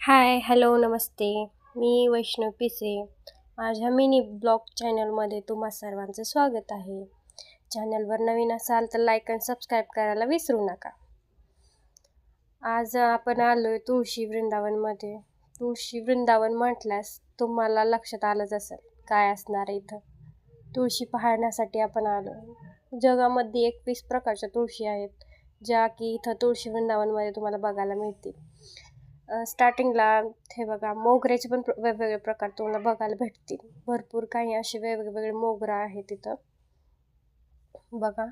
Hi hello नमस्ते. मी वैष्णव पिसे. माझ्या mini blog चॅनलमध्ये तुम्हा सर्वांचं स्वागत आहे. चॅनलवर नवीन असाल तर लाईक आणि सबस्क्राईब करायला विसरू नका. आज आपण आलो आहे तुळशी वृंदावनमध्ये. तुळशी वृंदावन म्हटल्यास तुम्हाला लक्षात आलंच असेल काय असणार आहे इथं. तुळशी पाहण्यासाठी आपण आलो जगामध्ये एकवीस प्रकारच्या तुळशी आहेत ज्या की इथं तुळशी वृंदावनमध्ये तुम्हाला बघायला मिळतील. स्टार्टिंगला हे बघा मोगऱ्याचे पण प्र- वेगवेगळे प्रकार तुम्हाला बघायला भेटतील. भरपूर काही असे वेगवेगळे मोगरा आहेत तिथं. बघा.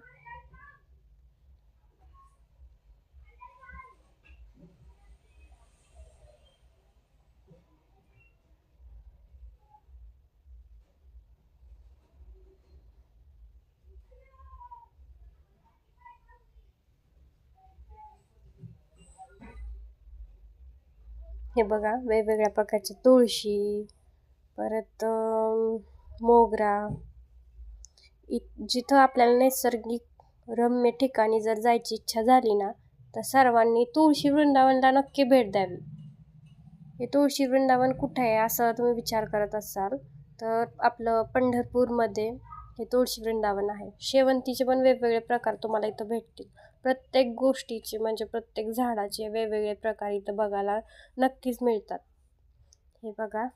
हे बघा वेगवेगळ्या प्रकारची तुळशी परत मोगरा. इ जिथं आपल्याला नैसर्गिक रम्य ठिकाणी जर जायची इच्छा झाली ना तर सर्वांनी तुळशी वृंदावनला नक्की भेट द्यावी. हे तुळशी वृंदावन कुठं आहे असं तुम्ही विचार करत असाल तर आपलं पंढरपूरमध्ये हे तुळशी वृंदावन आहे. शेवंतीचे पण वेगवेगळे प्रकार तुम्हाला इथं भेटतील. प्रत्येक गोष्टीचे म्हणजे प्रत्येक झाडाचे वेगवेगळे प्रकार इथं बघायला नक्कीच मिळतात. हे बघा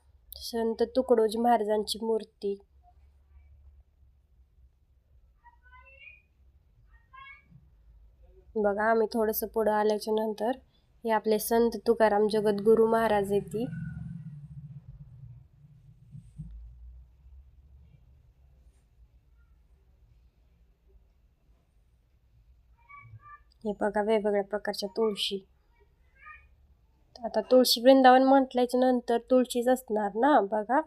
संत तुकडोजी महाराजांची मूर्ती. बघा आम्ही थोडंसं पुढं आल्याच्यानंतर हे आपले संत तुकाराम जगद्गुरू महाराज येते हे बघा वेगवेगळ्या प्रकारच्या तुळशी. आता तुळशी वृंदावन म्हटल्याच्या नंतर तुळशीच असणार ना बघा.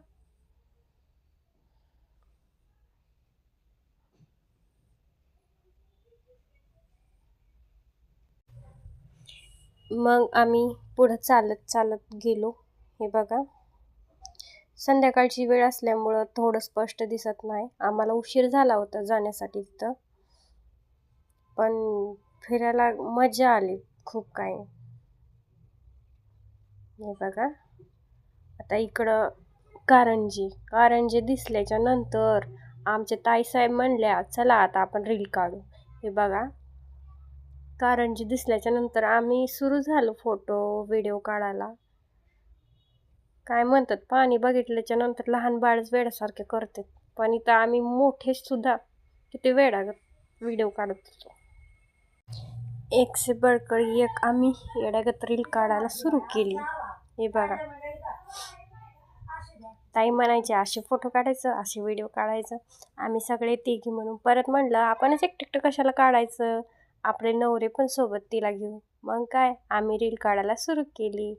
मग आम्ही पुढं चालत चालत गेलो. हे बघा. संध्याकाळची वेळ असल्यामुळं थोडं स्पष्ट दिसत नाही. आम्हाला उशीर झाला होता जाण्यासाठी तिथं. पण फिरायला मजा आली खूप काही. हे बघा. आता इकडं कारंजी. कारंजी दिसल्याच्या नंतर आमचे ताईसाहेब म्हणल्या चला आता आपण रील काढू. हे बघा. कारंजी दिसल्याच्या नंतर आम्ही सुरू झालो फोटो व्हिडिओ काढायला. काय म्हणतात पाणी बघितल्याच्या नंतर लहान बाळच वेड्यासारखे करतात. पण इथं आम्ही मोठेसुद्धा किती वेळा व्हिडिओ काढत होतो. एक से एक आम्ही येड्यागत रील काढायला सुरू केली. हे बघा. ताई म्हणायचे असे फोटो काढायचं असे व्हिडिओ काढायचं. आम्ही सगळे तिघी म्हणून परत म्हणलं आपणच एकटं कशाला काढायचं? आपले नवरे पण सोबत तिला घेऊ मग काय आम्ही रील काढायला सुरू केली.